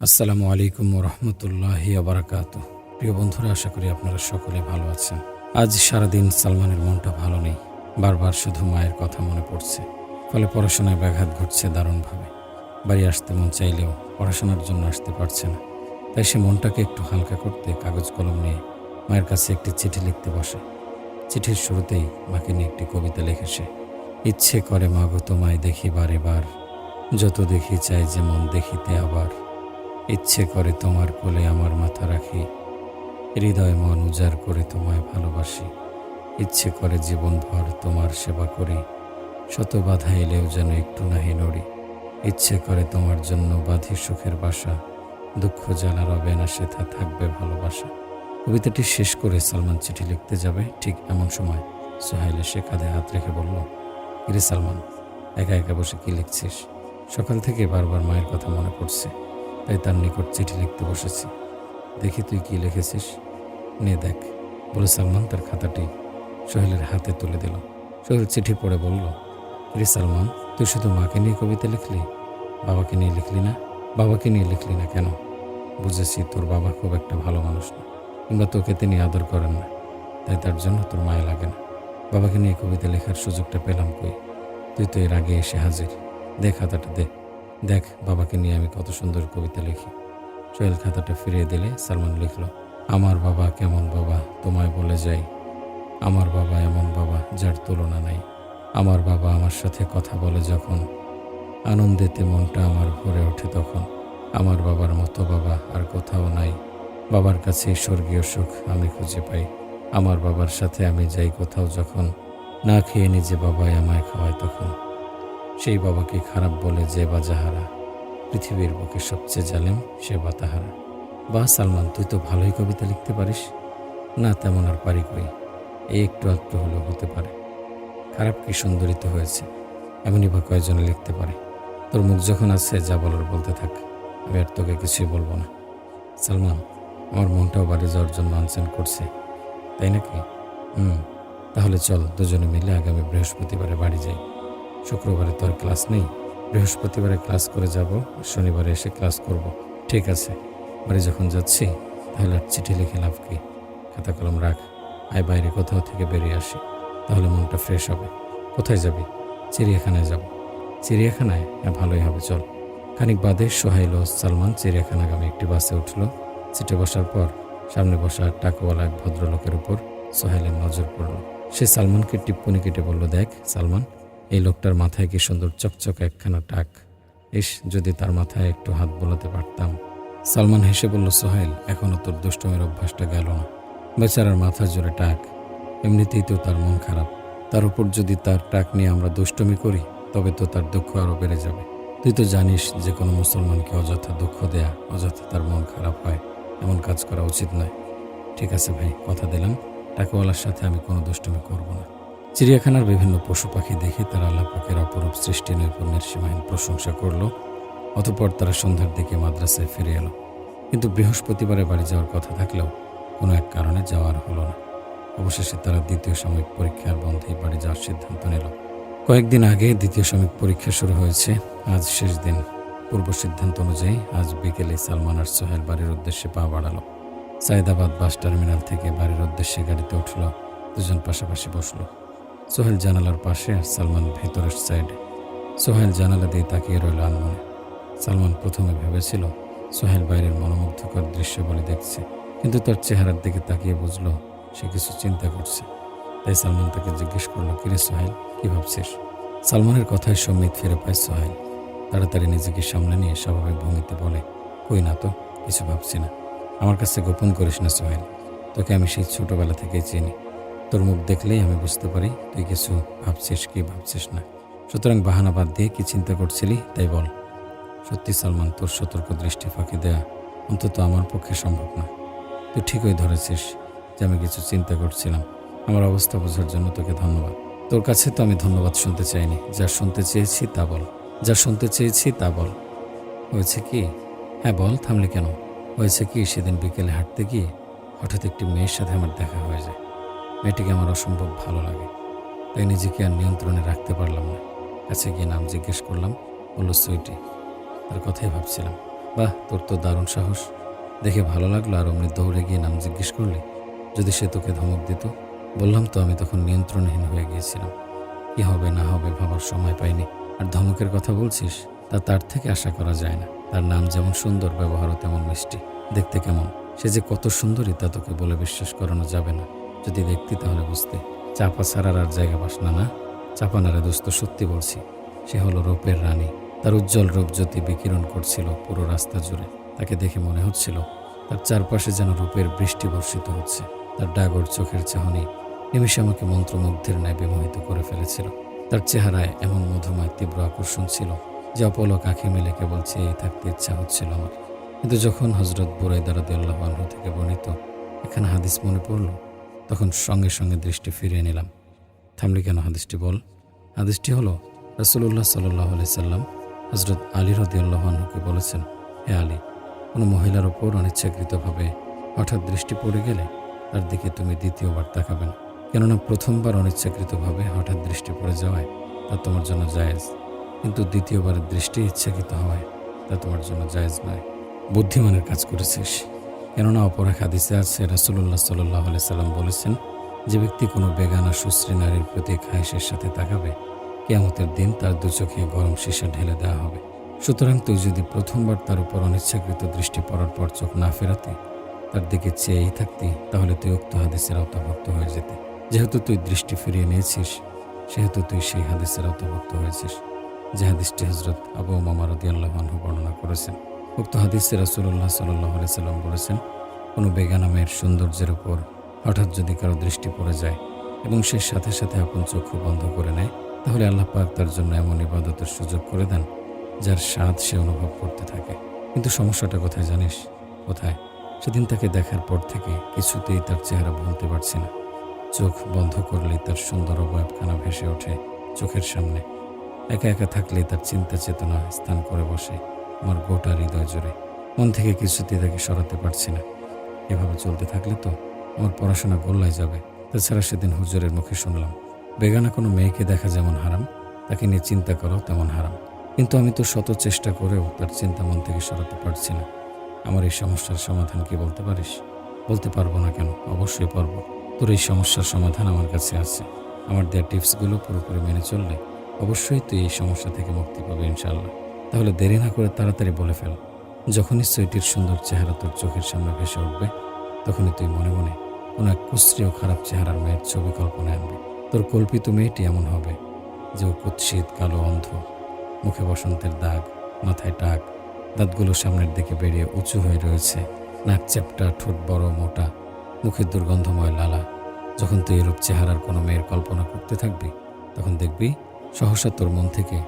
আসসালামু আলাইকুম রহমতুল্লাহ আবরাকাত প্রিয় বন্ধুরা, আশা করি আপনারা সকলে ভালো আছেন। আজ সারাদিন সালমানের মনটা ভালো নেই। বারবার শুধু মায়ের কথা মনে পড়ছে। ফলে পড়াশোনায় ব্যাঘাত ঘটছে দারুণভাবে। বাড়ি আসতে মন চাইলেও পড়াশোনার জন্য আসতে পারছে না। তাই সে মনটাকে একটু হালকা করতে কাগজ কলম নিয়ে মায়ের কাছে একটি চিঠি লিখতে বসে। চিঠির শুরুতেই মাকে নিয়ে একটি কবিতা লিখে সে। ইচ্ছে করে, মাগো, তোমায় দেখি বারে বার। যত দেখি চাই যে মন দেখিতে আবার। ইচ্ছে করে তোমার কোলে আমার মাথা রাখি, হৃদয় মন উজাড় করে তোমায় ভালোবাসি, ইচ্ছে করে জীবনভর তোমার সেবা করি, শত বাধা এলেও যেন একটু নাহি নড়ি, ইচ্ছে করে তোমার জন্য বাঁধি সুখের বাসা, দুঃখ জ্বালা রবে না সেথা থাকবে ভালোবাসা। কবিতাটি শেষ করে সালমান চিঠি লিখতে যাবে, ঠিক এমন সময় সোহাইল এসে কাঁধে হাত রেখে বলল ইরে সালমান, একা একা বসে কি লিখছিস? সকাল থেকে বারবার মায়ের কথা মনে পড়ছে। তাই তার নিকট চিঠি লিখতে বসেছি। দেখি তুই কি লিখেছিস? নে দেখ। বলে সালমান তার খাতাটি সোহেলের হাতে তুলে দিল। সোহেল চিঠি পড়ে বলল রে সালমান, তুই শুধু মাকে নিয়ে কবিতা লিখলি? বাবাকে নিয়ে লিখলি না? বাবাকে নিয়ে লিখলি না কেন? বুঝেছি তোর বাবা খুব একটা ভালো মানুষ না, কিংবা তোকে তিনি আদর করেন না, তাই তার জন্য তোর মায়া লাগে না। বাবাকে নিয়ে কবিতা লেখার সুযোগটা পেলাম কই? তুই তো এর আগে এসে হাজির। দে খাতাটা দে। দেখ বাবাকে নিয়ে আমি কত সুন্দর কবিতা লিখি। সোহেল খাতাটা ফিরিয়ে দিলে সালমান লিখল, আমার বাবা কেমন বাবা, তোমায় বলে যাই। আমার বাবা এমন বাবা যার তুলনা নাই। আমার বাবা আমার সাথে কথা বলে যখন। আনন্দেতে মনটা আমার ভরে ওঠে তখন। আমার বাবার মতো বাবা আর কোথাও নাই। বাবার কাছে স্বর্গীয় সুখ আমি খুঁজে পাই। আমার বাবার সাথে আমি যাই কোথাও যখন। না খেয়ে নিজে বাবাই আমায় খাওয়ায় তখন। সেই বাবাকে খারাপ বলে যে বা যাহারা। পৃথিবীর বুকে সবচেয়ে জালেম সে বা তাহারা। বাহ সালমান, তুই তো ভালোই কবিতা লিখতে পারিস। না, তেমন আর পারি কই। এই একটু আধটু হলেও হতে পারে। খারাপ কি সুন্দরিত হয়েছে। এমনই বা কয়জনে লিখতে পারে। তোর মুখ যখন আছে, যা বলার বলতে থাক। আমি আর তোকে কিছুই বলব না। সালমান, আমার মনটাও বাড়ি যাওয়ার জন্য আনসেন করছে। তাই নাকি? হুম, তাহলে চল, দুজনে মিলে আগামী বৃহস্পতিবারে বাড়ি যাই। শুক্রবারে তো আর ক্লাস নেই। বৃহস্পতিবারে ক্লাস করে যাব, শনিবারে এসে ক্লাস করব। ঠিক আছে, বাড়ি যখন যাচ্ছি, তাহলে আর চিঠি লিখে লাভ কি? খাতা কলম রাখ, আয় বাইরে কোথাও থেকে বেরিয়ে আসি। তাহলে মনটা ফ্রেশ হবে। কোথায় যাবি? চিড়িয়াখানায় যাব। চিড়িয়াখানায়? হ্যাঁ ভালোই হবে, চল। খানিক বাদে সোহাইল ও সালমান চিড়িয়াখানাগামী একটি বাসে উঠল। সিটে বসার পর সামনে বসা টাকওয়ালা এক ভদ্রলোকের উপর সোহাইলের নজর পড়ল। সে সালমানকে টিপ্পনি কেটে বলল, দেখ সালমান এই লোকটার মাথায় কি সুন্দর চকচক একখানা টাক? ইস, যদি তার মাথায় একটু হাত বোলাতে পারতাম। সালমান হেসে বলল, সোহেল এখনও তোর দুষ্টমের অভ্যাসটা গেল না। বেচারার মাথা জোরে টাক। এমনিতেই তো তার মন খারাপ। তার উপর যদি তার টাক নিয়ে আমরা দুষ্টমি করি, তবে তো তার দুঃখ আরও বেড়ে যাবে। তুই তো জানিস, যে কোনো মুসলমানকে অযথা দুঃখ দেয়া, অযথা তার মন খারাপ হয়, এমন কাজ করা উচিত নয়। ঠিক আছে ভাই, কথা দিলাম। টাকাওয়ালার সাথে আমি কোনো দুষ্টমি করব না। চিড়িয়াখানার বিভিন্ন পশু পাখি দেখে তারা আল্লাহ পাকের অপরূপ সৃষ্টি নৈপুণ্যের সীমাহীন প্রশংসা করল, অতপর তারা সন্ধ্যার দিকে মাদ্রাসায় ফিরে এলো। কিন্তু বৃহস্পতিবারে বাড়ি যাওয়ার কথা থাকলেও কোনো এক কারণে যাওয়ার হলো না। অবশেষে তারা দ্বিতীয় সাময়িক পরীক্ষার বন্ধেই বাড়ি যাওয়ার সিদ্ধান্ত নিল। কয়েকদিন আগে দ্বিতীয় সাময়িক পরীক্ষা শুরু হয়েছে। আজ শেষ দিন। পূর্ব সিদ্ধান্ত অনুযায়ী আজ বিকেলে সালমান আর সোহেল বাড়ির উদ্দেশ্যে পা বাড়ালো। সায়দাবাদ বাস টার্মিনাল থেকে বাড়ির উদ্দেশ্যে গাড়িতে উঠল। দুজন পাশাপাশি বসল। সোহেল জানালার পাশে আর সালমান ভেতরের সাইডে। সোহেল জানালা দিয়ে তাকিয়ে রইল আনমনে। সালমান প্রথমে ভেবেছিল সোহেল বাইরের মনোমুগ্ধকর দৃশ্য বলে দেখছে, কিন্তু তার চেহারার দিকে তাকিয়ে বুঝলো সে কিছু চিন্তা করছে। তাই সালমান তাকে জিজ্ঞেস করল কিরে সোহেল, কী ভাবছিস? সালমানের কথায় সম্মিত ফিরে পায় সোহেল। তাড়াতাড়ি নিজেকে সামনে নিয়ে স্বাভাবিক ভঙ্গিতে বলে, কই না তো, কিছু ভাবছি না। আমার কাছে গোপন করিস না সোহেল, তোকে আমি সেই ছোটবেলা থেকেই চিনি। তোর মুখ দেখলেই আমি বুঝতে পারি তুই কিছু ভাবছিস কি ভাবছিস না। সুতরাং বাহানা বাদ দিয়ে কি চিন্তা করছিলি, তাই বল। সত্যি সালমান, তোর সতর্ক দৃষ্টি ফাঁকি দেয়া অন্তত আমার পক্ষে সম্ভব না। তুই ঠিকই ধরেছিস যে আমি কিছু চিন্তা করছিলাম। আমার অবস্থা বোঝার জন্য তোকে ধন্যবাদ। তোর কাছে তো আমি ধন্যবাদ শুনতে চাইনি। যা শুনতে চেয়েছি তা বল। যা শুনতে চেয়েছি তা বল। হয়েছে কি? হ্যাঁ বল, থামলি কেন? হয়েছে কি সেদিন বিকেলে হাঁটতে গিয়ে হঠাৎ একটি মেয়ের সাথে আমার দেখা হয়ে যায়? মেয়েটিকে আমার অসম্ভব ভালো লাগে। তাই নিজেকে আর নিয়ন্ত্রণে রাখতে পারলাম না। কাছে গিয়ে নাম জিজ্ঞেস করলাম, বলল, সুইটি, তার কথাই ভাবছিলাম। বাহ, তোর তো দারুণ সাহস। দেখে ভালো লাগল, আর অমনি দৌড়ে গিয়ে নাম জিজ্ঞেস করলে? যদি সে তোকে ধমক দিত? বললাম তো, আমি তখন নিয়ন্ত্রণহীন হয়ে গিয়েছিলাম। কি হবে, না হবে, ভাবার সময় পাইনি। আর ধমকের কথা বলছিস, তা তার থেকে আশা করা যায় না। তার নাম যেমন সুন্দর, ব্যবহারও তেমন মিষ্টি। দেখতে কেমন? সে যে কত সুন্দরী, তা তোকে বলে বিশ্বাস করানো যাবে না। যদি দেখতি তাহলে বুঝতে। চাপা ছাড়ার আর জায়গা পাস না না? চাপানারে দোস্ত, সত্যি বলছি, সে হলো রূপের রানী। তার উজ্জ্বল রূপ জ্যোতি বিকিরণ করছিল পুরো রাস্তা জুড়ে। তাকে দেখে মনে হচ্ছিল, তার চারপাশে যেন রূপের বৃষ্টি বর্ষিত হচ্ছে। তার ডাগর চোখের চাহনি নিমিষে আমাকে মন্ত্রমুগ্ধের ন্যায় বিমোহিত করে ফেলেছিল। তার চেহারায় এমন মধুময় তীব্র আকর্ষণ ছিল যে অপলক আঁখি মিলে কেবল চেয়ে থাকতে ইচ্ছা হচ্ছিল আমার। কিন্তু যখন হজরত বুরাইদা রাদিয়াল্লাহু আনহু থেকে বর্ণিত এখানে হাদিস মনে পড়ল তখন সঙ্গে সঙ্গে দৃষ্টি ফিরিয়ে নিলাম। থামলি কেন হাদিসটি বল? হাদিসটি হলো, রাসূলুল্লাহ সাল্লাহ আলি সাল্লাম হজরত আলী রদিয়াল্লাহ আনহুকে বলেছেন, হে আলী, কোনো মহিলার ওপর অনিচ্ছাকৃতভাবে হঠাৎ দৃষ্টি পড়ে গেলে তার দিকে তুমি দ্বিতীয়বার তাকাবে না কেননা প্রথমবার অনিচ্ছাকৃতভাবে হঠাৎ দৃষ্টি পড়ে যাওয়ায় তা তোমার জন্য জায়েজ। কিন্তু দ্বিতীয়বারের দৃষ্টি ইচ্ছাকৃত হওয়ায় তা তোমার জন্য জায়েজ নয়। বুদ্ধিমানের কাজ করেছিস। কেননা অপর এক হাদিসে আছে রাসুল্লাহ সাল্লাহ সাল্লাম বলেছেন, যে ব্যক্তি কোনো বেগানা সুশ্রী নারীর প্রতি খায়েশের সাথে তাকাবে, কেয়ামতের দিন তার দু চোখে গরম সীসা ঢেলে দেওয়া হবে। সুতরাং তুই যদি প্রথমবার তার উপর অনিচ্ছাকৃত দৃষ্টি পড়ার পর চোখ না ফেরাতে, তার দিকে চেয়েই থাকতি, তাহলে তুই উক্ত হাদিসের আওতাভুক্ত হয়ে যেতে। যেহেতু তুই দৃষ্টি ফিরিয়ে নিয়েছিস, সেহেতু তুই সেই হাদিসের আওতাভুক্ত হয়েছিস, যে হাদিসটি হজরত আবু মামা রদিয়াল্লাহ আনহু বর্ণনা করেছেন। উক্ত হাদিসে রাসুল্লাহ সাল্লাহ সাল্লাম বলেছেন, কোনো বেগানা মেয়ের সৌন্দর্যের উপর হঠাৎ যদি কারও দৃষ্টি পড়ে যায় এবং সে সাথে সাথে আপন চক্ষু বন্ধ করে নেয়, তাহলে আল্লাহ পাক তার জন্য এমন ইবাদতের সুযোগ করে দেন যার স্বাদ সে অনুভব করতে থাকে। কিন্তু সমস্যাটা কোথায় জানিস? কোথায়? সেদিন তাকে দেখার পর থেকে কিছুতেই তার চেহারা ভুলতে পারছি না। চোখ বন্ধ করলেই তার সুন্দর অবয়বখানা ভেসে ওঠে চোখের সামনে। একা একা থাকলেই তার চিন্তা চেতনা স্থান করে বসে। আমার গোটা হৃদয় জুড়ে। মন থেকে কিছুতেই তাকে সরাতে পারছি না। এভাবে চলতে থাকলে তো আমার পড়াশোনা গোল্লায় যাবে। তাছাড়া সেদিন হুজুরের মুখে শুনলাম, বেগানা কোনো মেয়েকে দেখা যেমন হারাম, তাকে নিয়ে চিন্তা করাও তেমন হারাম। কিন্তু আমি তো শত চেষ্টা করেও তার চিন্তা মন থেকে সরাতে পারছি না। আমার এই সমস্যার সমাধান কি বলতে পারিস? বলতে পারব না কেন? অবশ্যই পারব। তোর এই সমস্যার সমাধান আমার কাছে আছে। আমার দেওয়া টিপসগুলো পুরোপুরি মেনে চললে অবশ্যই তুই এই সমস্যা থেকে মুক্তি পাবে ইনশাল্লাহ তাহলে দেরি না করে তাড়াতাড়ি বলে ফেল। যখনই সৈটির সুন্দর চেহারা তোর চোখের সামনে ভেসে উঠবে, তখনই তুই মনে মনে কোনো এক কুশ্রী ও খারাপ চেহারার মেয়ের ছবি কল্পনায় আনবি। তোর কল্পিত মেয়েটি এমন হবে যে ও কুৎসিত, কালো, অন্ধ, মুখে বসন্তের দাগ, মাথায় টাক, দাঁতগুলো সামনের দিকে বেরিয়ে উঁচু হয়ে রয়েছে, নাক চ্যাপটা, ঠোঁট বড়, মোটা, মুখের দুর্গন্ধময় লালা। যখন তুই এরূপ চেহারার কোনো মেয়ের কল্পনা করতে থাকবি, তখন দেখবি সহসা তোর মন থেকে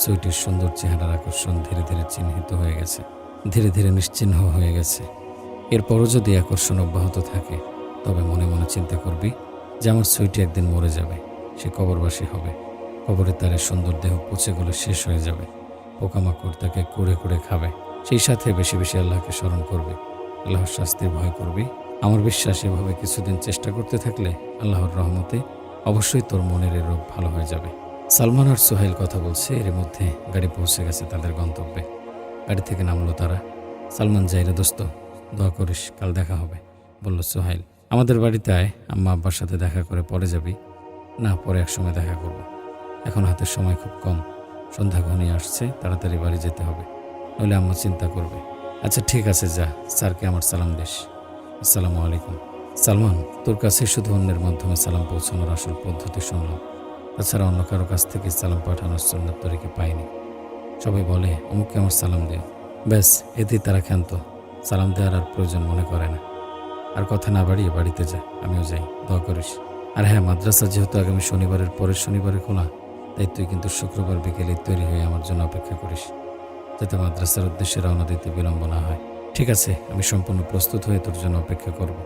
সুইটির সুন্দর চেহারার আকর্ষণ ধীরে ধীরে চিহ্নিত হয়ে গেছে। ধীরে ধীরে নিশ্চিহ্ন হয়ে গেছে। এরপরও যদি আকর্ষণ অব্যাহত থাকে, তবে মনে মনে চিন্তা করবি যে আমার সুইটি একদিন মরে যাবে, সে কবরবাসী হবে। কবরে তার সুন্দর দেহ পচে গলে শেষ হয়ে যাবে। পোকামাকড় তাকে কুড়ে কুড়ে খাবে। সেই সাথে বেশি বেশি আল্লাহকে স্মরণ করবে। আল্লাহর শাস্তির ভয় করবি। আমার বিশ্বাস এভাবে কিছুদিন চেষ্টা করতে থাকলে আল্লাহর রহমতে অবশ্যই তোর মনের এই রোগ ভালো হয়ে যাবে। সালমান আর সোহেল কথা বলছে, এর মধ্যে গাড়ি পৌঁছে গেছে তাদের গন্তব্যে। গাড়ি থেকে নামলো তারা। সালমান যাইরে দোস্ত, দোয়া করিস, কাল দেখা হবে, বলল সোহাইল আমাদের বাড়িতে আয়, আম্মা আব্বার সাথে দেখা করে পরে যাবি। না, পরে এক সময় দেখা করব। এখন হাতের সময় খুব কম। সন্ধ্যা ঘনিয়ে আসছে, তাড়াতাড়ি বাড়ি যেতে হবে। নইলে আম্মা চিন্তা করবে। আচ্ছা ঠিক আছে, যা। স্যারকে আমার সালাম দিস। আসসালামু আলাইকুম। সালমান, তোর কাছে শুধু অন্যের মাধ্যমে সালাম পৌঁছানোর আসল পদ্ধতি শুনলাম। তাছাড়া অন্য কারও কাছ থেকে সালাম পাঠানোর সন্ন্যত তরিকে পাইনি। সবাই বলে, অমুককে আমার সালাম দিও। ব্যাস, এতেই তারা ক্ষান্ত। সালাম দেওয়ার আর প্রয়োজন মনে করে না। আর কথা না বাড়িয়ে বাড়িতে যা, আমিও যাই, দোয়া করিস। আর হ্যাঁ মাদ্রাসা যেহেতু আগামী শনিবারের পরের শনিবারে খোলা, তাই তুই কিন্তু শুক্রবার বিকেলে তৈরি হয়ে আমার জন্য অপেক্ষা করিস, যাতে মাদ্রাসার উদ্দেশ্যে রওনা দিতে বিলম্ব না হয়। ঠিক আছে, আমি সম্পূর্ণ প্রস্তুত হয়ে তোর জন্য অপেক্ষা করব।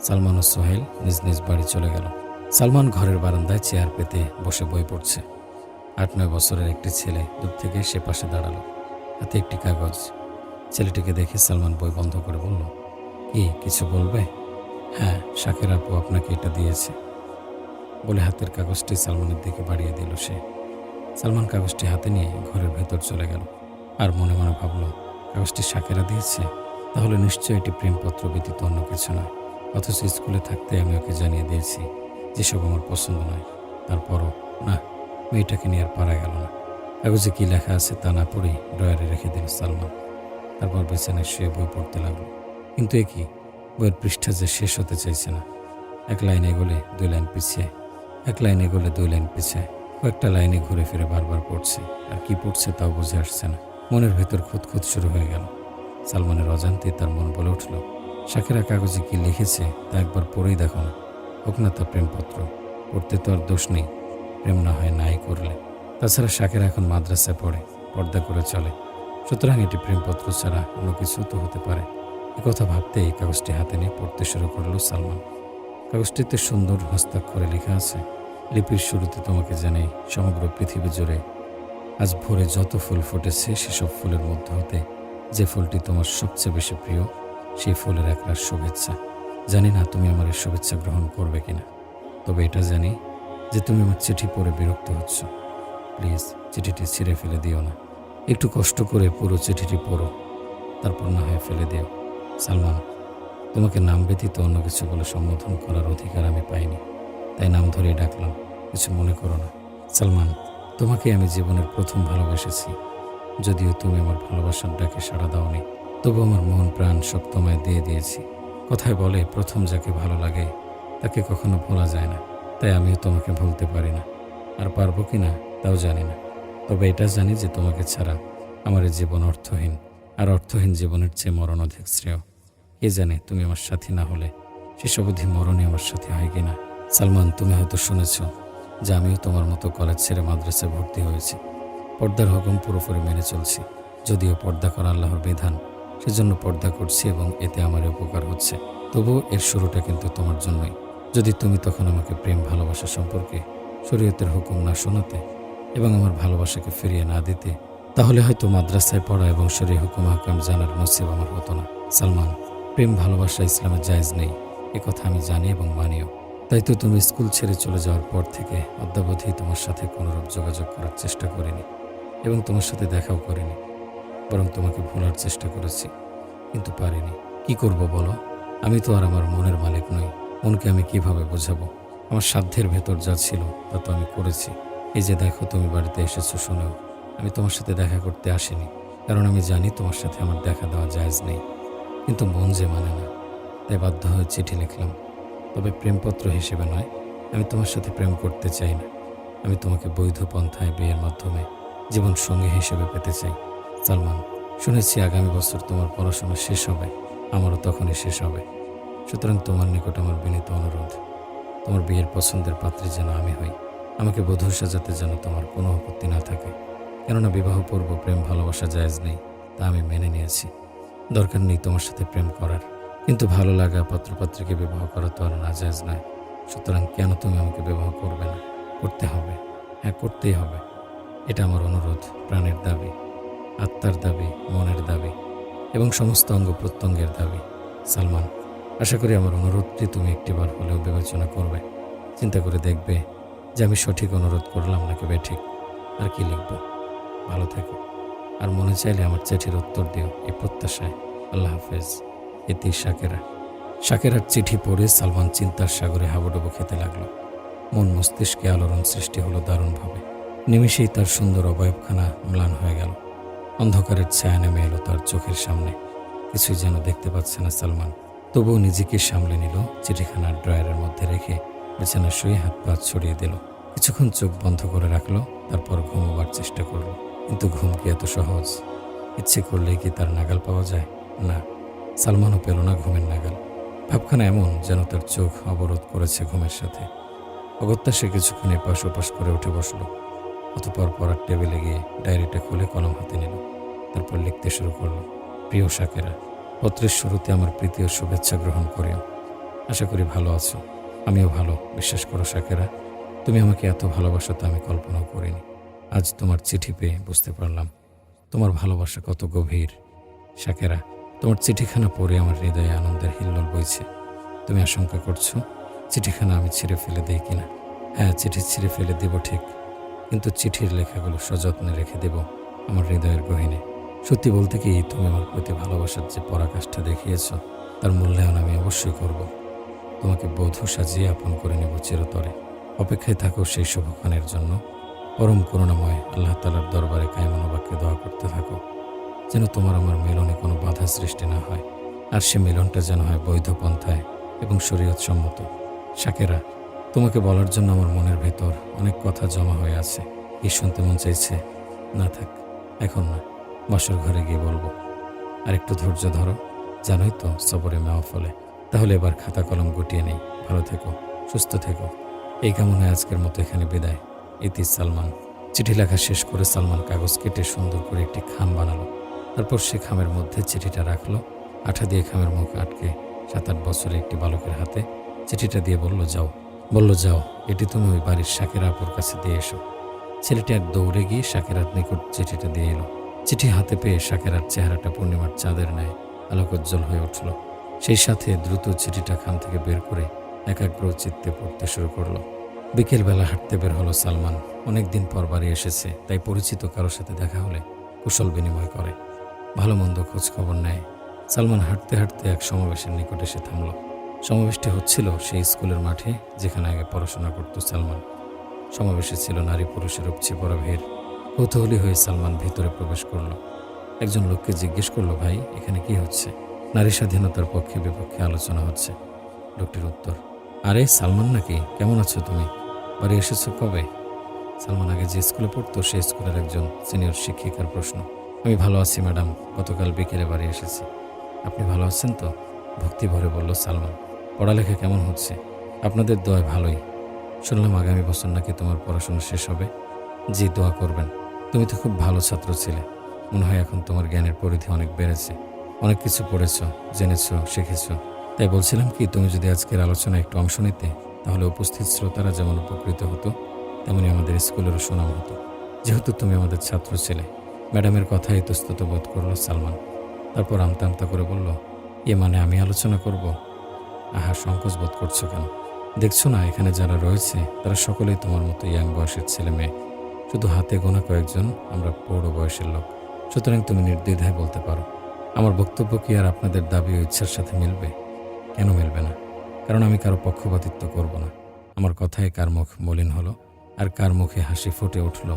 সালমান ও সোহেল নিজ নিজ বাড়ি চলে গেল। সালমান ঘরের বারান্দায় চেয়ার পেতে বসে বই পড়ছে। আট নয় বছরের একটি ছেলে দূর থেকে সে পাশে দাঁড়াল। হাতে একটি কাগজ। ছেলেটিকে দেখে সালমান বই বন্ধ করে বলল, কি, কিছু বলবে? হ্যাঁ শাকের আপু আপনাকে এটা দিয়েছে। বলে হাতের কাগজটি সালমানের দিকে বাড়িয়ে দিল সে। সালমান কাগজটি হাতে নিয়ে ঘরের ভেতর চলে গেল আর মনে মনে ভাবল, কাগজটি সাকেরা দিয়েছে? তাহলে নিশ্চয়ই এটি প্রেমপত্র ব্যতীত অন্য কিছু নয়। অথচ স্কুলে থাকতে আমি ওকে জানিয়ে দিয়েছি যেসব আমার পছন্দ নয়। তারপরও, না, মেয়েটাকে নিয়ে আর পারা গেল না। কাগজে কী লেখা আছে তা না পড়েই ড্রয়ারে রেখে দিল সালমান। তারপর বিছানায় শুয়ে বই পড়তে লাগল। কিন্তু এ কি? বইয়ের পৃষ্ঠা যে শেষ হতে চাইছে না। এক লাইন এগোলে দুই লাইন পিছিয়ে, এক লাইন এগোলে দুই লাইন পিছিয়ে, কয়েকটা লাইনে ঘুরে ফিরে বারবার পড়ছে। আর কি পড়ছে তাও বুঝে আসছে না। মনের ভেতর খুঁতখুত শুরু হয়ে গেল। সালমানের অজান্তে তার মন বলে উঠল, শাকেরা কাগজে কি লিখেছে তা একবার পড়েই দেখো না। হোক না তা প্রেমপত্র, পড়তে তো আর দোষ নেই, প্রেম না হয় নাই করলে। তাছাড়া শাকেরা এখন মাদ্রাসায় পড়ে, পর্দা করে চলে। সুতরাং এটি প্রেমপত্র ছাড়া অন্য কিছু তো হতে পারে। কথা ভাবতেই কাগজটি হাতে নিয়ে পড়তে শুরু করল সালমান। কাগজটিতে সুন্দর হস্তাক্ষরে লেখা আছে, লিপির শুরুতে তোমাকে জানাই সমগ্র পৃথিবী জুড়ে আজ ভোরে যত ফুল ফুটেছে সেসব ফুলের মধ্যে হতে যে ফুলটি তোমার সবচেয়ে বেশি প্রিয়, সেই ফুলের একরার শুভেচ্ছা। জানি না তুমি আমার এই শুভেচ্ছা গ্রহণ করবে কিনা। তবে এটা জানি যে তুমি আমার চিঠি পড়ে বিরক্ত হচ্ছ। প্লিজ, চিঠিটি ছিঁড়ে ফেলে দিও না। একটু কষ্ট করে পুরো চিঠিটি পড়ো। তারপর না হয় ফেলে দিও। সালমান, তোমাকে নাম ব্যতীত অন্য কিছু বলে সম্বোধন করার অধিকার আমি পাইনি। তাই নাম ধরেই ডাকলাম, কিছু মনে করো না। সালমান, তোমাকে আমি জীবনের প্রথম ভালোবেসেছি। যদিও তুমি আমার ভালোবাসার ডাকে সাড়া দাওনি, তবু আমার মন প্রাণ সব তোমায় দিয়ে দিয়েছি। কথায় বলে, প্রথম যাকে ভালো লাগে, তাকে কখনো ভোলা যায় না। তাই আমিও তোমাকে ভুলতে পারি না। আর পারব কি না, তাও জানি না। তবে এটা জানি যে তোমাকে ছাড়া আমার জীবন অর্থহীন, আর অর্থহীন জীবনের চেয়ে মরণ অধিক শ্রেয়। কে জানে তুমি আমার সাথী না হলে সেসব অধি মরণই আমার সাথে হয় কিনা সালমান, তুমি হয়তো শুনেছ যে আমিও তোমার মতো কলেজ ছেড়ে মাদ্রাসায় ভর্তি হয়েছি। পর্দার হুকুম পুরোপুরি মেনে চলছি। যদিও পর্দা করা আল্লাহর বিধান সেজন্য পর্দা করছি এবং এতে আমার উপকার হচ্ছে। তবুও এর শুরুটা কিন্তু তোমার জন্যই। যদি তুমি তখন আমাকে প্রেম, ভালোবাসা সম্পর্কে শরীয়তের হুকুম না শোনাতে এবং আমার ভালোবাসাকে ফিরিয়ে না দিতে, তাহলে হয়তো মাদ্রাসায় পড়া এবং শরীয় হুকুম, হাকাম জানার নসিব আমার হতো না। সালমান, প্রেম, ভালোবাসা ইসলামের জায়জ নেই। কথা আমি জানি এবং মানিও। তাই তো তুমি স্কুল ছেড়ে চলে যাওয়ার পর থেকে অদ্যাবধি তোমার সাথে কোনোরূপ যোগাযোগ করার চেষ্টা করিনি এবং তোমার সাথে দেখাও করিনি। বরং তোমাকে ভোলার চেষ্টা করেছি, কিন্তু পারিনি। কি করব বলো? আমি তো আর আমার মনের মালিক নই। মনকে আমি কীভাবে বোঝাবো? আমার সাধ্যের ভেতর যা ছিল, তা তো আমি করেছি। এই যে দেখো, তুমি বাড়িতে এসেছ শুনেও। আমি তোমার সাথে দেখা করতে আসিনি, কারণ আমি জানি তোমার সাথে আমার দেখা দেওয়া জায়জ নেই। কিন্তু মন যে মানে না, তাই বাধ্য হয়ে চিঠি লিখলাম। তবে প্রেমপত্র হিসেবে নয়, আমি তোমার সাথে প্রেম করতে চাই না। আমি তোমাকে বৈধ পন্থায় বিয়ের মাধ্যমে জীবন সঙ্গী হিসেবে পেতে চাই। সালমান, শুনেছি আগামী বছর তোমার পড়াশোনা শেষ হবে, আমারও তখনই শেষ হবে। সুতরাং তোমার নিকট আমার বিনীত অনুরোধ, তোমার বিয়ের পছন্দের পাত্রী যেন আমি হই, আমাকে বধূ সাজাতে যেন তোমার কোনো আপত্তি না থাকে। কেননা বিবাহ পূর্ব প্রেম ভালোবাসা জায়জ নেই, তা আমি মেনে নিয়েছি। দরকার নেই তোমার সাথে প্রেম করার, কিন্তু ভালো লাগা পাত্রপাত্রীকে বিবাহ করা তো আর নাজায়জ নয়। সুতরাং কেন তুমি আমাকে বিবাহ করবে না? করতে হবে। হ্যাঁ করতেই হবে। এটা আমার অনুরোধ, প্রাণের দাবি। আত্মার দাবি, মনের দাবি এবং সমস্ত অঙ্গ প্রত্যঙ্গের দাবি। সালমান, আশা করি আমার অনুরোধটি তুমি একটিবার হলেও বিবেচনা করবে। চিন্তা করে দেখবে যে আমি সঠিক অনুরোধ করলাম নাকি বেঠিক আর কি লিখব? ভালো থেকো। আর মনে চাইলে আমার চিঠির উত্তর দিও এই প্রত্যাশায়। আল্লাহ হাফেজ। এতে শাকেরা। শাকেরার চিঠি পড়ে সালমান চিন্তার সাগরে হাবুডুবু খেতে লাগল। মন মস্তিষ্কে আলোড়ন সৃষ্টি হলো দারুণভাবে। নিমিষেই তার সুন্দর অবয়বখানা ম্লান হয়ে গেল। অন্ধকারের ছায়া নেমে এলো তার চোখের সামনে। কিছুই যেন দেখতে পাচ্ছে না সালমান। তবুও নিজেকে সামলে নিল, চিঠিখানার ড্রয়ারের মধ্যে রেখে বিছানা শুয়ে হাত পা ছড়িয়ে দিল। কিছুক্ষণ চোখ বন্ধ করে রাখল, তারপর ঘুমোবার চেষ্টা করল। কিন্তু ঘুম কি এত সহজ? ইচ্ছে করলেই কি তার নাগাল পাওয়া যায়? না, সালমানও পেল না ঘুমের নাগাল। ভাবখানা এমন যেন তার চোখ অবরোধ করেছে ঘুমের সাথে। অগত্যা সে কিছুক্ষণ এপাশ ওপাশ করে উঠে বসল। অতপর পড়ার টেবিলে গিয়ে ডায়েরিটা খুলে কলম হাতে নিল। তারপর লিখতে শুরু করল, প্রিয় শাকেরা, পত্রের শুরুতে আমার প্রীতি ও শুভেচ্ছা গ্রহণ করিও। আশা করি ভালো আছো। আমিও ভালো, বিশ্বাস করো শাকেরা। তুমি আমাকে এত ভালোবাসা তো আমি কল্পনাও করিনি। আজ তোমার চিঠি পেয়ে বুঝতে পারলাম, তোমার ভালোবাসা কত গভীর। শাকেরা, তোমার চিঠিখানা পড়ে আমার হৃদয়ে আনন্দের হিল্লোল বইছে। তুমি আশঙ্কা করছ, চিঠিখানা আমি ছিঁড়ে ফেলে দিই কিনা? হ্যাঁ চিঠি ছিঁড়ে ফেলে দেব ঠিক। কিন্তু চিঠির লেখাগুলো সযত্নে রেখে দেব আমার হৃদয়ের গহিনে। সত্যি বলতে কি, তুমি আমার প্রতি ভালোবাসার যে পরাকাষ্ঠা দেখিয়েছ, তার মূল্যায়ন আমি অবশ্যই করব। তোমাকে বধূ সাজিয়ে আপন করে নেব চিরতরে। অপেক্ষায় থাকো সেই শুভক্ষণের জন্য। পরম করুণাময় আল্লাহ তালার দরবারে কায়মনোবাক্যে দোয়া করতে থাকো, যেন তোমার আমার মিলনে কোনো বাধা সৃষ্টি না হয়, আর সে মিলনটা যেন হয় বৈধ পন্থায় এবং শরীয়ত সম্মত শাকেরা তোমাকে বলার জন্য আমার মনের ভেতর অনেক কথা জমা হয়ে আছে। কি শুনতে মন চাইছে। না থাক, এখন না, বাসর ঘরে গিয়ে বলব। আর একটু ধৈর্য ধরো। জানোই তো, সবরে মেওয়া ফলে। তাহলে এবার খাতা কলম গুটিয়ে নেই। ভালো থেকো, সুস্থ থেকো। এই কামনায় আজকের মতো এখানে বিদায়। ইতি সালমান। চিঠি লেখা শেষ করে সালমান কাগজ কেটে সুন্দর করে একটি খাম বানালো। তারপর সে খামের মধ্যে চিঠিটা রাখল। আঠা দিয়ে খামের মুখ আটকে সাত আট বছরে একটি বালকের হাতে চিঠিটা দিয়ে বলল, যাও। বলল, যাও, এটি তুমি ওই বাড়ির শাকের আপুর কাছে দিয়ে এসো। ছেলেটি এক দৌড়ে গিয়ে শাকেরার নিকট চিঠিটা দিয়ে এলো। চিঠি হাতে পেয়ে শাকেরার চেহারাটা পূর্ণিমার চাঁদের ন্যায় আলোকোজ্জ্বল হয়ে উঠল। সেই সাথে দ্রুত চিঠিটা খান থেকে বের করে একাগ্র চিত্তে পড়তে শুরু করল। বিকেলবেলা হাঁটতে বের হলো সালমান। অনেক দিন পর বাড়ি এসেছে, তাই পরিচিত কারোর সাথে দেখা হলে কুশল বিনিময় করে। ভালো মন্দ খোঁজ খবর নেয়। সালমান হাঁটতে হাঁটতে এক সমাবেশের নিকট এসে থামল। সমাবেশটি হচ্ছিল সেই স্কুলের মাঠে, যেখানে আগে পড়াশোনা করত সালমান। সমাবেশে ছিল নারী পুরুষের উপচে পড়া ভিড়। কৌতূহলী হয়ে সালমান ভিতরে প্রবেশ করল। একজন লোককে জিজ্ঞেস করল, ভাই, এখানে কি হচ্ছে? নারী স্বাধীনতার পক্ষে বিপক্ষে আলোচনা হচ্ছে। লোকটির উত্তর, আরে, সালমান নাকি? কেমন আছো তুমি? বাড়ি এসেছ কবে? সালমান আগে যে স্কুলে পড়তো, সেই স্কুলের একজন সিনিয়র শিক্ষিকার প্রশ্ন, আমি ভালো আছি, ম্যাডাম। গতকাল বিকেলে বাড়ি এসেছি। আপনি ভালো আছেন তো? ভক্তি ভরে বলল সালমান পড়ালেখা কেমন হচ্ছে? আপনাদের দোয়ায় ভালোই। শুনলাম আগামী বছর নাকি তোমার পড়াশোনা শেষ হবে। জি, দোয়া করবেন। তুমি তো খুব ভালো ছাত্র ছিলে। মনে হয় এখন তোমার জ্ঞানের পরিধি অনেক বেড়েছে। অনেক কিছু পড়েছ, জেনেছ, শিখেছ। তাই বলছিলাম কি, তুমি যদি আজকের আলোচনায় একটু অংশ নিতে, তাহলে উপস্থিত শ্রোতারা যেমন উপকৃত হতো, তেমনি আমাদের স্কুলেরও সুনাম হতো। যেহেতু তুমি আমাদের ছাত্র ছিলে। ম্যাডামের কথাই ইতস্তত বোধ করল সালমান। তারপর আমতা আমতা করে বলল, এ মানে আমি আলোচনা করব? আহা, সংকোচ বোধ করছ কেন? দেখছ না, এখানে যারা রয়েছে, তারা সকলেই তোমার মতো ইয়াং বয়সের ছেলে মেয়ে। শুধু হাতে গোনা কয়েকজন, আমরা পৌর বয়সের লোক। সুতরাং তুমি নির্দ্বিধায় বলতে পারো, আমার বক্তব্য কি আর আপনাদের দাবি ও ইচ্ছার সাথে মিলবে? কেন মিলবে না? কারণ আমি কারও পক্ষপাতিত্ব করব না। আমার কথায় কার মুখ মলিন হলো, আর কার মুখে হাসি ফুটে উঠল,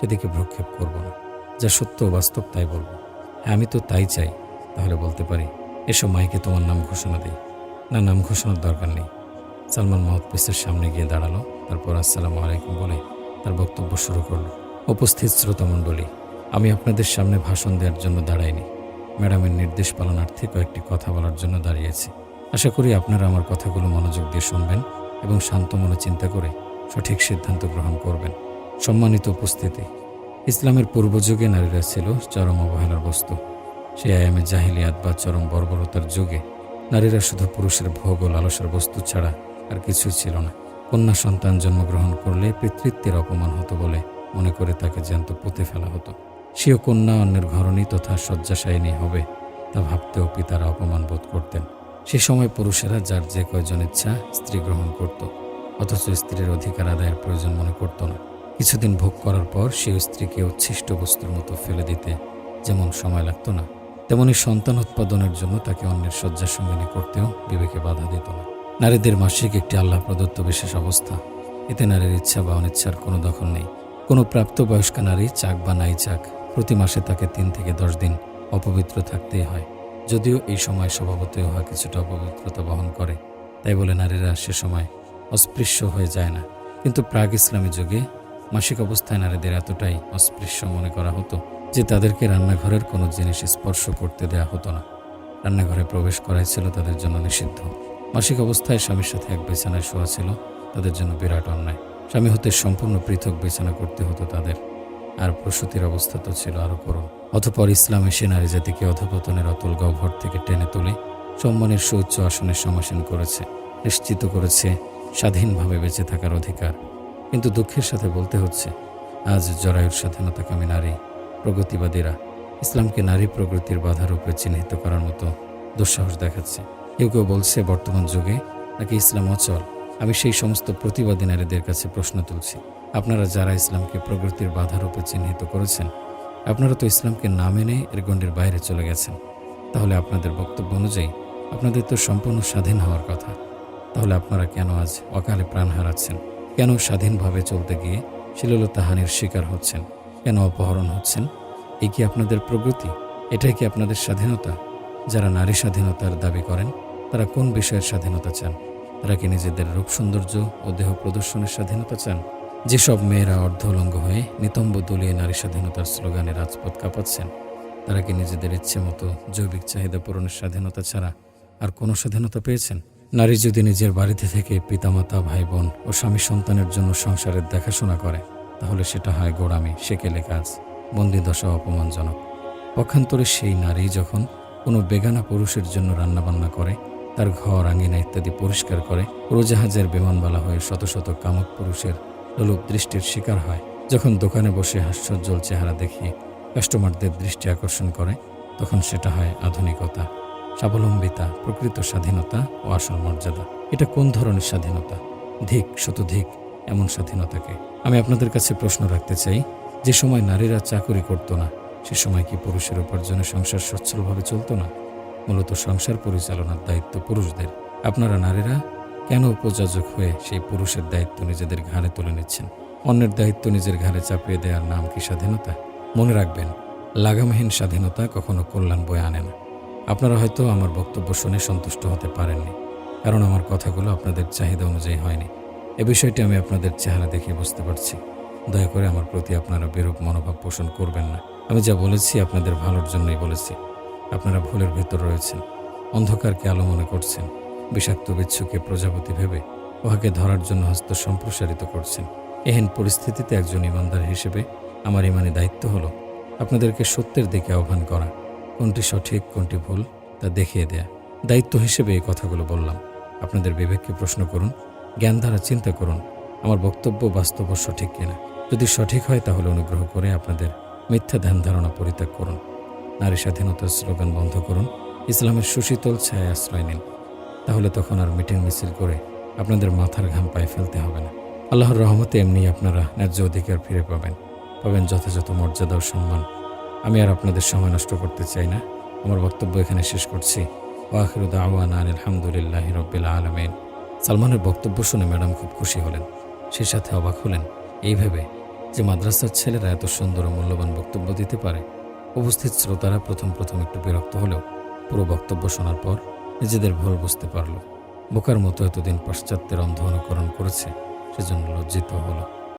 সেদিকে ভ্রক্ষেপ করব না। যা সত্য বাস্তব তাই বলব। হ্যাঁ আমি তো তাই চাই, তাহলে বলতে পারি, এসো মাইকে তোমার নাম ঘোষণা দিই। না নাম ঘোষণার দরকার নেই। সালমান মাহতপিসের সামনে গিয়ে দাঁড়াল, তারপর আসসালামু আলাইকুম বলে তার বক্তব্য শুরু করল। উপস্থিত শ্রোতামণ্ডলী, আমি আপনাদের সামনে ভাষণ দেওয়ার জন্য দাঁড়াইনি। ম্যাডামের নির্দেশ পালনার্থে কয়েকটি কথা বলার জন্য দাঁড়িয়েছি। আশা করি আপনারা আমার কথাগুলো মনোযোগ দিয়ে শুনবেন এবং শান্ত মনে চিন্তা করে সঠিক সিদ্ধান্ত গ্রহণ করবেন। সম্মানিত উপস্থিতি, ইসলামের পূর্বযুগে নারীরা ছিল চরম অবহেলার বস্তু। সে আয়ামে জাহিলিয়াত বা চরম বর্বরতার যুগে নারীরা শুধু পুরুষের ভোগ ও লালসার বস্তু ছাড়া আর কিছুই ছিল না। কন্যা সন্তান জন্মগ্রহণ করলে পিতৃত্বের অপমান হতো বলে মনে করে তাকে জ্যান্ত পুঁতে ফেলা হতো। সেও কন্যা অন্যের ঘরণী তথা শয্যাশায়িনী হবে তা ভাবতেও পিতারা অপমান বোধ করতেন। সে সময় পুরুষেরা যার যে কয়জন ইচ্ছা স্ত্রী গ্রহণ করত, অথচ স্ত্রীর অধিকার আদায়ের প্রয়োজন মনে করত না। কিছুদিন ভোগ করার পর সে স্ত্রীকে উচ্ছিষ্ট বস্তুর মতো ফেলে দিতে যেমন সময় লাগতো না তেমনি সন্তান উৎপাদনের জন্য তাকে অন্যের শয্যা সঙ্গিনী করতেও বিবেকে বাধা দিত না। নারীদের মাসিক একটি আল্লাহ প্রদত্ত বিশেষ অবস্থা। এতে নারীর ইচ্ছা বা অনিচ্ছার কোনো দখল নেই। কোনো প্রাপ্তবয়স্ক নারী চাক বা নাই চাক, প্রতি মাসে তাকে তিন থেকে দশ দিন অপবিত্র থাকতেই হয়। যদিও এই সময় স্বভাবতই উহা কিছুটা অপবিত্রতা বহন করে। তাই বলে নারীরা সে সময় অস্পৃশ্য হয়ে যায় না। কিন্তু প্রাগ ইসলামী যুগে মাসিক অবস্থায় নারীদের এতটাই অস্পৃশ্য মনে করা হতো যে তাদেরকে রান্নাঘরের কোনো জিনিস স্পর্শ করতে দেয়া হতো না। রান্নাঘরে প্রবেশ করাই ছিল তাদের জন্য নিষিদ্ধ। মাসিক অবস্থায় স্বামীর সাথে এক বিছানায় শোয়া ছিল, তাদের জন্য বিরাট অন্যায়। স্বামী হতে সম্পূর্ণ পৃথক বিছানা করতে হতো তাদের। আর প্রসূতির অবস্থা তো ছিল আরও করুণ। অতপর ইসলাম এসে নারী জাতিকে অধপতনের অতল গহ্বর থেকে টেনে তুলে সম্মানের সুউচ্চ আসনে সমাসীন করেছে, নিশ্চিত করেছে স্বাধীনভাবে বেঁচে থাকার অধিকার। কিন্তু দুঃখের সাথে বলতে হচ্ছে, আজ জরায়ুর স্বাধীনতাকামী নারী প্রগতিবাদীরা ইসলামকে নারী প্রগতির বাধারূপে চিহ্নিত করার মতো দুঃসাহস দেখাচ্ছে। কেউ কেউ বলছে, বর্তমান যুগে নাকি ইসলাম অচল। আমি সেই সমস্ত প্রতিবাদী নারীদের কাছে প্রশ্ন তুলছি। আপনারা যারা ইসলামকে প্রগতির বাধারূপে চিহ্নিত করেছেন, আপনারা তো ইসলামকে না মেনে এর গণ্ডের বাইরে চলে গেছেন। তাহলে আপনাদের বক্তব্য অনুযায়ী আপনাদের তো সম্পূর্ণ স্বাধীন হওয়ার কথা। তাহলে আপনারা কেন আজ অকালে প্রাণ হারাচ্ছেন? কেন স্বাধীনভাবে চলতে গিয়ে শিললতাহানির শিকার হচ্ছেন? কেন অপহরণ হচ্ছেন? এই কি আপনাদের প্রগতি? এটাই কি আপনাদের স্বাধীনতা? যারা নারী স্বাধীনতার দাবি করেন, তারা কোন বিষয়ের স্বাধীনতা চান? তারা কি নিজেদের রূপ সৌন্দর্য ও দেহ প্রদর্শনের স্বাধীনতা চান? যেসব মেয়েরা অর্ধলঙ্গ হয়ে নিতম্ব দলিয়ে নারী স্বাধীনতার স্লোগানে রাজপথ কাঁপাচ্ছেন, তারা কি নিজেদের ইচ্ছে মতো জৈবিক চাহিদা পূরণের স্বাধীনতা ছাড়া আর কোনো স্বাধীনতা পেয়েছেন? নারী যদি নিজের বাড়িতে থেকে পিতামাতা ভাই বোন ও স্বামী সন্তানের জন্য সংসারের দেখাশোনা করে তাহলে সেটা হয় গোড়ামি, সেকেলে কাজ, বন্দিদশা অপমানজনক। পক্ষান্তরে সেই নারী যখন কোনো বেগানা পুরুষের জন্য রান্নাবান্না করে, তার ঘর, আঙিনা ইত্যাদি পরিষ্কার করে, উড়োজাহাজের বিমানবালা হয়ে শত শত কামক পুরুষের লোলুপ দৃষ্টির শিকার হয়, যখন দোকানে বসে হাস্যজ্জ্বল চেহারা দেখিয়ে কাস্টমারদের দৃষ্টি আকর্ষণ করে, তখন সেটা হয় আধুনিকতা, স্বাবলম্বিতা, প্রকৃত স্বাধীনতা ও আসল মর্যাদা। এটা কোন ধরনের স্বাধীনতা? ধিক, শতধিক এমন স্বাধীনতাকে। আমি আপনাদের কাছে প্রশ্ন রাখতে চাই, যে সময় নারীরা চাকরি করতো না, সে সময় কি পুরুষের উপার্জনে সংসার সচ্ছলভাবে চলতো না? মূলত সংসার পরিচালনার দায়িত্ব পুরুষদের। আপনারা নারীরা কেন উপযাজক হয়ে সেই পুরুষের দায়িত্ব নিজেদের ঘাড়ে তুলে নিচ্ছেন? অন্যের দায়িত্ব নিজের ঘাড়ে চাপিয়ে দেওয়ার নাম কি স্বাধীনতা? মনে রাখবেন, লাগামহীন স্বাধীনতা কখনো কল্যাণ বয়ে আনে না। আপনারা হয়তো আমার বক্তব্য শুনে সন্তুষ্ট হতে পারেননি, কারণ আমার কথাগুলো আপনাদের চাহিদা অনুযায়ী হয়নি। এ বিষয়টি আমি আপনাদের চেহারা দেখে বুঝতে পারছি। দয়া করে আমার প্রতি আপনারা বিরূপ মনোভাব পোষণ করবেন না। আমি যা বলেছি আপনাদের ভালোর জন্যই বলেছি। আপনারা ভুলের ভেতর রয়েছেন। অন্ধকারকে আলো মনে করছেন। বিষাক্ত বিচ্ছুকে প্রজাপতি ভেবে উহাকে ধরার জন্য হস্ত সম্প্রসারিত করছেন। এহেন পরিস্থিতিতে একজন ইমানদার হিসেবে আমার ইমানি দায়িত্ব হলো আপনাদেরকে সত্যের দিকে আহ্বান করা। কোনটি সঠিক, কোনটি ভুল, তা দেখিয়ে দেয়া। দায়িত্ব হিসেবে এই কথাগুলো বললাম। আপনাদের বিবেককে প্রশ্ন করুন। জ্ঞান দ্বারা চিন্তা করুন। আমার বক্তব্য বাস্তব সঠিক কিনা। যদি সঠিক হয় তাহলে অনুগ্রহ করে আপনাদের মিথ্যা ধ্যান ধারণা পরিত্যাগ করুন। নারী স্বাধীনতার স্লোগান বন্ধ করুন। ইসলামের সুশীতল ছায় আশ্রয় নিন। তাহলে তখন আর মিটিং মিছিল করে আপনাদের মাথার ঘাম পায়ে ফেলতে হবে না। আল্লাহর রহমতে এমনি আপনারা ন্যায্য অধিকার ফিরে পাবেন। পাবেন যথাযথ মর্যাদা ও সম্মান। আমি আর আপনাদের সময় নষ্ট করতে চাই না। আমার বক্তব্য এখানে শেষ করছি। ওয়াখিরুদ আওয়ান আলহামদুলিল্লাহ রব্বিল আলমিন। সালমানের বক্তব্য শুনে ম্যাডাম খুব খুশি হলেন। সে সাথে অবাক হলেন। এই ভেবে যে মাদ্রাসার ছেলেরা এত সুন্দর ও মূল্যবান বক্তব্য দিতে পারে, উপস্থিত শ্রোতারা প্রথম প্রথম একটু বিরক্ত হলেও পুরো বক্তব্য শোনার পর নিজেদের ভুল বুঝতে পারল। বোকার মতো এতদিন পাশ্চাত্যের অন্ধ অনুকরণ করেছে, সেজন্য লজ্জিত হলো।